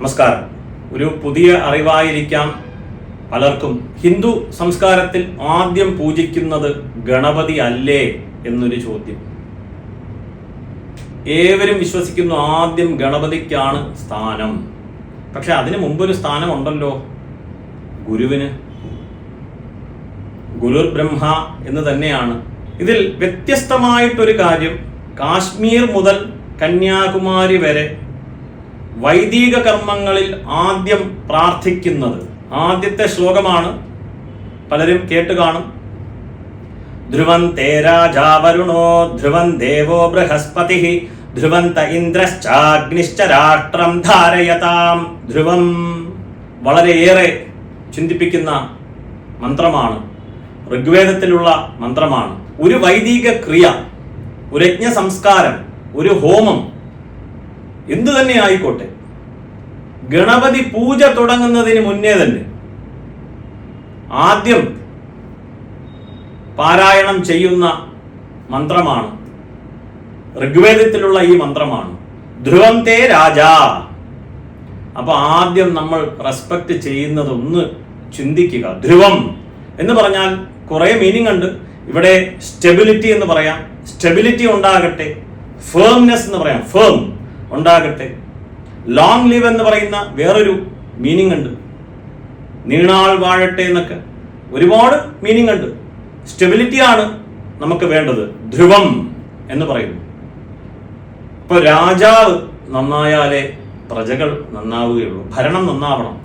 നമസ്കാരം. ഒരു പുതിയ അറിവായിരിക്കാം പലർക്കും. ഹിന്ദു സംസ്കാരത്തിൽ ആദ്യം പൂജിക്കുന്നത് ഗണപതി അല്ലേ എന്നൊരു ചോദ്യം. ഏവരും വിശ്വസിക്കുന്നു ആദ്യം ഗണപതിക്കാണ് സ്ഥാനം. പക്ഷെ അതിനു മുമ്പൊരു സ്ഥാനമുണ്ടല്ലോ. ഗുരുവിന്. ഗുരുർ ബ്രഹ്മ എന്ന് തന്നെയാണ്. ഇതിൽ വ്യത്യസ്തമായിട്ടൊരു കാര്യം കാശ്മീർ മുതൽ കന്യാകുമാരി വരെ വൈദിക കർമ്മങ്ങളിൽ ആദ്യം പ്രാർത്ഥിക്കുന്നത്. ആദ്യത്തെ ശ്ലോകമാണ്. പലരും കേട്ട് കാണും. ധ്രുവം തേ രാജാവരുണോ ധ്രുവം ദേവോ ബൃഹസ്പതി? ധ്രുവന്ത ഇന്ദ്രശ്ചാഗ്നിശ്ച രാഷ്ട്രം ധാരയതാം. ധ്രുവം വളരെയേറെ ചിന്തിപ്പിക്കുന്ന മന്ത്രമാണ്. ഋഗ്വേദത്തിലുള്ള മന്ത്രമാണ്. ഒരു വൈദിക ക്രിയ ഒരു യജ്ഞ സംസ്കാരം ഒരു ഹോമം എന്തു തന്നെ ആയിക്കോട്ടെ. ഗണപതി പൂജ തുടങ്ങുന്നതിന് മുന്നേ തന്നെ ആദ്യം പാരായണം ചെയ്യുന്ന മന്ത്രമാണ്. ഋഗ്വേദത്തിലുള്ള ഈ മന്ത്രമാണ്. ധ്രുവം തേ രാജാ. അപ്പൊ ആദ്യം നമ്മൾ റെസ്പെക്ട് ചെയ്യുന്നതൊന്ന് ചിന്തിക്കുക. ധ്രുവം എന്ന് പറഞ്ഞാൽ കുറെ മീനിങ് ഉണ്ട്. ഇവിടെ സ്റ്റെബിലിറ്റി എന്ന് പറയാം. സ്റ്റെബിലിറ്റി ഉണ്ടാകട്ടെ. ഫേംനെസ് എന്ന് പറയാം. ഫേം ഉണ്ടാകട്ടെ. ലോങ് ലിവ് എന്ന് പറയുന്ന വേറൊരു മീനിങ് ഉണ്ട്. നീണാൾ വാഴട്ടെ എന്നൊക്കെ ഒരുപാട് മീനിങ് ഉണ്ട്. സ്റ്റെബിലിറ്റി ആണ് നമുക്ക് വേണ്ടത്. ധ്രുവം എന്ന് പറയുന്നു. ഇപ്പൊ രാജാവ് നന്നായാലേ പ്രജകൾ നന്നാവുകയുള്ളൂ. ഭരണം നന്നാവണം.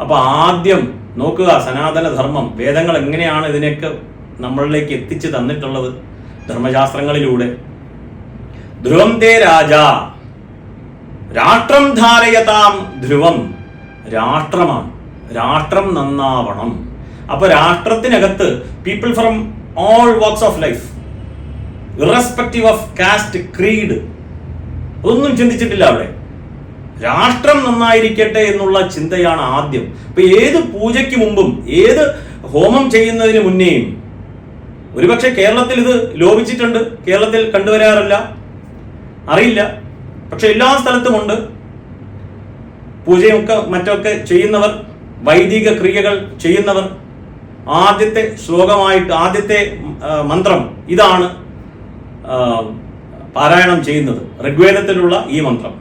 അപ്പൊ ആദ്യം നോക്കുക സനാതന ധർമ്മം വേദങ്ങൾ എങ്ങനെയാണ് ഇതിനൊക്കെ നമ്മളിലേക്ക് എത്തിച്ചു തന്നിട്ടുള്ളത്? ധർമ്മശാസ്ത്രങ്ങളിലൂടെ. ധ്രുവം തേ രാജ. രാഷ്ട്രം ധാരയതാം ധ്രുവം. രാഷ്ട്രമാണ്. രാഷ്ട്രം നന്നാവണം. അപ്പൊ രാഷ്ട്രത്തിനകത്ത് people from all walks of life irrespective of caste creed ഒന്നും ചിന്തിച്ചിട്ടില്ല അവിടെ. രാഷ്ട്രം നന്നായിരിക്കട്ടെ എന്നുള്ള ചിന്തയാണ് ആദ്യം. ഇപ്പൊ ഏത് പൂജയ്ക്ക് മുമ്പും ഏത് ഹോമം ചെയ്യുന്നതിന് മുന്നേയും ഒരുപക്ഷെ കേരളത്തിൽ ഇത് ലോപിച്ചിട്ടുണ്ട്. കേരളത്തിൽ കണ്ടുവരാറില്ല. അറിയില്ല. പക്ഷെ എല്ലാ സ്ഥലത്തുമുണ്ട് പൂജയൊക്കെ മറ്റൊക്കെ ചെയ്യുന്നവർ വൈദിക ക്രിയകൾ ചെയ്യുന്നവർ. ആദ്യത്തെ ശ്ലോകമായിട്ട് ആദ്യത്തെ മന്ത്രം ഇതാണ് പാരായണം ചെയ്യുന്നത്. ഋഗ്വേദത്തിലുള്ള ഈ മന്ത്രം.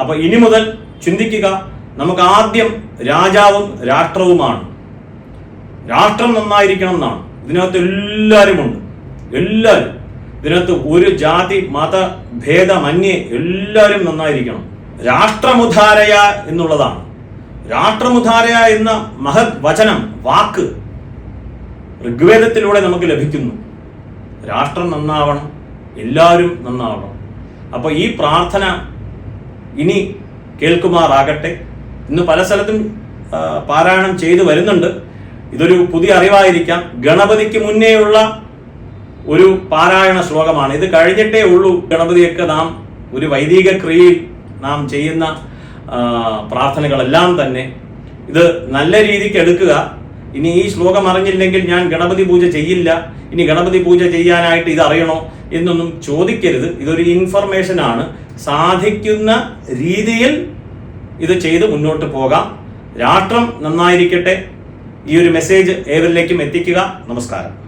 അപ്പൊ ഇനി മുതൽ ചിന്തിക്കുക നമുക്ക് ആദ്യം രാജാവും രാഷ്ട്രവുമാണ്. രാഷ്ട്രം നന്നായിരിക്കണം എന്നാണ്. ഇതിനകത്ത് എല്ലാവരും ഉണ്ട് എല്ലാവരും. ഇതിനകത്ത് ഒരു ജാതി മത ഭേദമന്യേ എല്ലാവരും നന്നായിരിക്കണം. രാഷ്ട്രമുധാരയ എന്നുള്ളതാണ്. രാഷ്ട്രമുധാരയ എന്ന മഹത് വചനം വാക്ക് ഋഗ്വേദത്തിലൂടെ നമുക്ക് ലഭിക്കുന്നു. രാഷ്ട്രം നന്നാവണം എല്ലാവരും നന്നാവണം. അപ്പോൾ ഈ പ്രാർത്ഥന ഇനി കേൾക്കുമാറാകട്ടെ. ഇന്ന് പല സ്ഥലത്തും പാരായണം ചെയ്തു വരുന്നുണ്ട്. ഇതൊരു പുതിയ അറിവായിരിക്കാം. ഗണപതിക്ക് മുന്നേയുള്ള ഒരു പാരായണ ശ്ലോകമാണ്. ഇത് കഴിഞ്ഞിട്ടേ ഉള്ളൂ. ഗണപതിയൊക്കെ നാം ഒരു വൈദിക ക്രിയയിൽ നാം ചെയ്യുന്ന പ്രാർത്ഥനകളെല്ലാം തന്നെ. ഇത് നല്ല രീതിക്ക് എടുക്കുക. ഇനി ഈ ശ്ലോകം അറിഞ്ഞില്ലെങ്കിൽ ഞാൻ ഗണപതി പൂജ ചെയ്യില്ല. ഇനി ഗണപതി പൂജ ചെയ്യാനായിട്ട് ഇത് അറിയണോ എന്നൊന്നും ചോദിക്കരുത്. ഇതൊരു ഇൻഫർമേഷൻ ആണ്. സാധിക്കുന്ന രീതിയിൽ ഇത് ചെയ്ത് മുന്നോട്ട് പോകാം. രാഷ്ട്രം നന്നായിരിക്കട്ടെ. ഈ ഒരു മെസ്സേജ് ഏവരിലേക്കും എത്തിക്കുക. നമസ്കാരം.